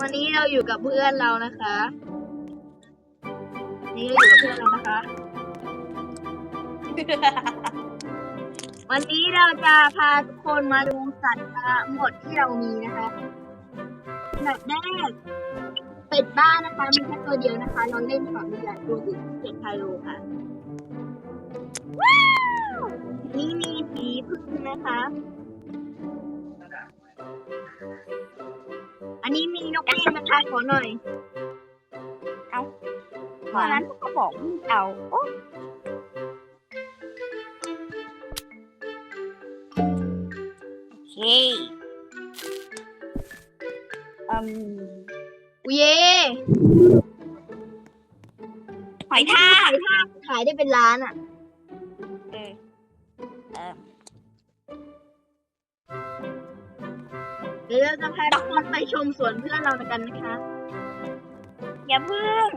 วันนี้เราอยู่กับเพื่อนเรานะคะ นี่เราอยู่กับเพื่อนเรานะคะ วันนี้เราจะพาทุกคนมาดูสัตว์ทั้งหมดที่เรามีนะคะแบบแรกเป็ดบ้านนะคะมีแค่ตัวเดียวนะคะเราเล่นสองเดือนดูสิเป็ดไทโลค่ะนี่มีผีพึ่งนะคะ อันนี้มีนกเอี้ยงนะคะขอหน่อยตอนนั้นเขาบอกไม่เอาโอ้โอเคอืมอุยเย่หอยทากขายทากขายได้เป็นล้านอะ ดี๋ยวเราจะพาทุกคนไปชมสวนเพื่อนเรากันนะคะ อย่าเพิ่ง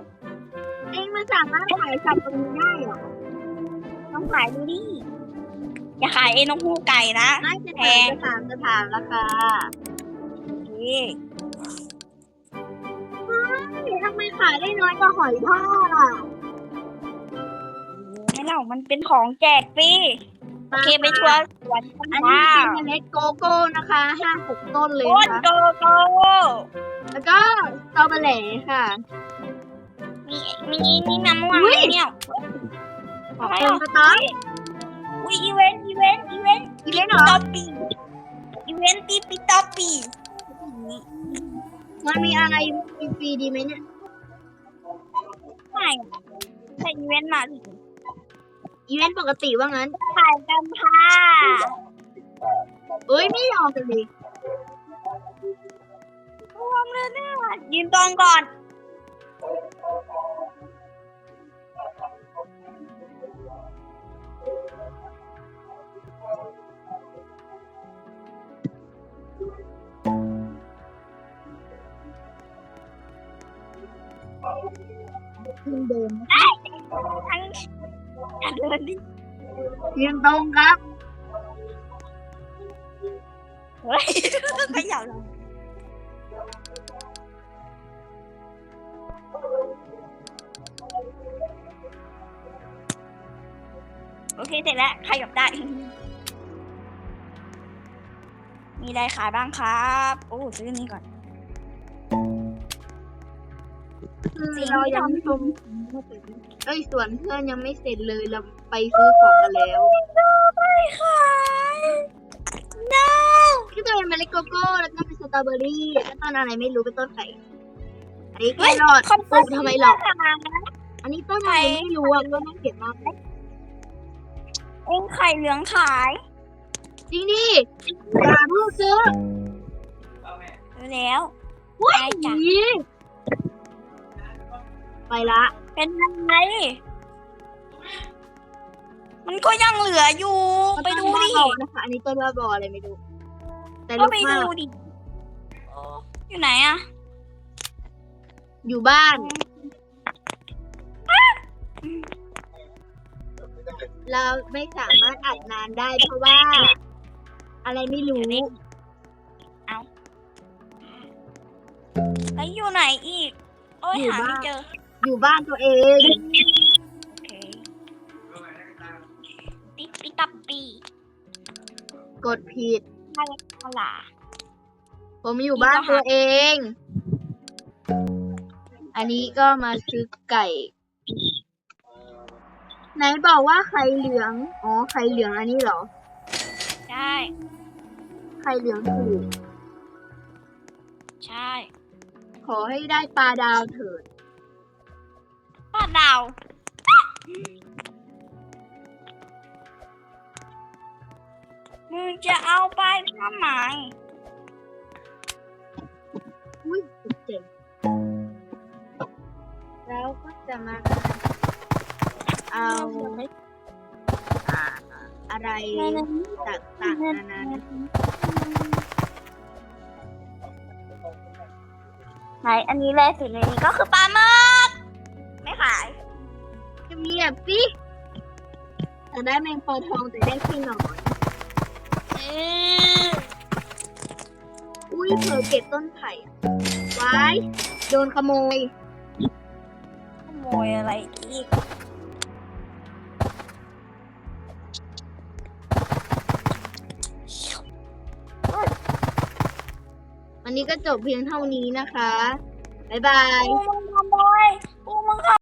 เองมันสามารถขายสัตว์ตรงนี้ได้เหรอต้องขายดูดิอย่าขายเอ็นกฮูกไก่นะไม่จะแพถามงจะถามจะถามราคาโอเคเฮ้ยทำไมขายได้น้อยกว่าหอยทากอะ ไม่เล่ามันเป็นของแจกฟรี โอเคไปทัวร์สวนกันอันนี้ค่ะเป็นเมล็ดโกโก้นะคะห้าหกต้นเลยโอ้นะคะโกโก้แล้วก็สตรอเบอร์รี่ค่ะ มีมีนี่น้ำม่วงอุ๊ย เนี่ย ขอบคุณสต๊อกอุ้ยอีเวนต์อีเวนต์อีเวนต์อีเวนต์เหรอต๊อปปี้อีเวนต์ปีปีต๊อปปี้มันมีอะไรฟรีๆดีไหมเนี่ย ไม่ใช่อีเวนต์มาสิ อีเวนต์ปกติว่างั้นถ่ายกันค่ะเอ้ยไม่ยอมกันเลยรวมเลยเนี่ยยืนตรงก่อนเดินทั้ง อะเดินดิยืนตรงครับ เฮ้ยขยับลงโอเค เสร็จแล้วขยับได้ มีอะไรขายบ้างครับ โอ้ซื้อนี้ก่อน คือจริงเรายังชมเอ้ยส่วนเพื่อนยังไม่เสร็จเลยเราไปซื้อของกันแล้วไม่ขาย no ก็จะเป็นเมล็ดโกโก้แล้วก็เป็นสตรอเบอรี่แล้วก็ต้นอะไรไม่รู้เป็นต้นไข่อันนี้แคเฮ้ยรอทขอบปลูกทำไมหรอกขายอันนี้ต้นอะไรไม่รู้อะก็น่าเกลียดมากเองไข่เหลืองขายจริงดิอย่าเพิ่งซื้อซื้อแล้วว้ย ได้จ้ะไปละเป็นไง มันก็ยังเหลืออยู่ ไปดูดิ ต้นบ้าบอนะคะ อันนี้ต้นบ้าบออะไรไม่รู้แต่ก็ลูกไปมาดูกดิ อยู่ไหนอะอยู่บ้าน เราไม่สามารถอัดนานได้เพราะว่า อะไรไม่รู้แล้วอยู่ไหนอีก โอ้ยอยู่หาบ้านไม่เจอ อยู่บ้านตัวเองโอเคปิดปิดตับปีกดผิด น่ารักขลาผมอยู่บ้านตัวเอง อันนี้ก็มาซื้อไก่ ไหนบอกว่าไข่เหลือง อ๋อ ไข่เหลืองอันนี้เหรอ ใช่ ไข่เหลืองถูก ใช่ ขอให้ได้ปลาดาวเถิดป้า ดาว มึงจะเอาไปทำไมอุ้ยเจ๋งแล้วก็จะมา เอาอ่าอะไรต่างๆนานานะไหนอันนี้เลยสุดในนี้ก็คือปลาหมึกไม่ขาย เงียบสิแต่ได้แมงปอทองแต่ได้ขี้หนอนอุ้ยเผลอเก็บต้นไผ่อะไว้โดนขโมย ขโมยอะไรอีก วันนี้ก็จบเพียงเท่านี้นะคะ บ๊ายบายปูมึงขโมยปูมึงข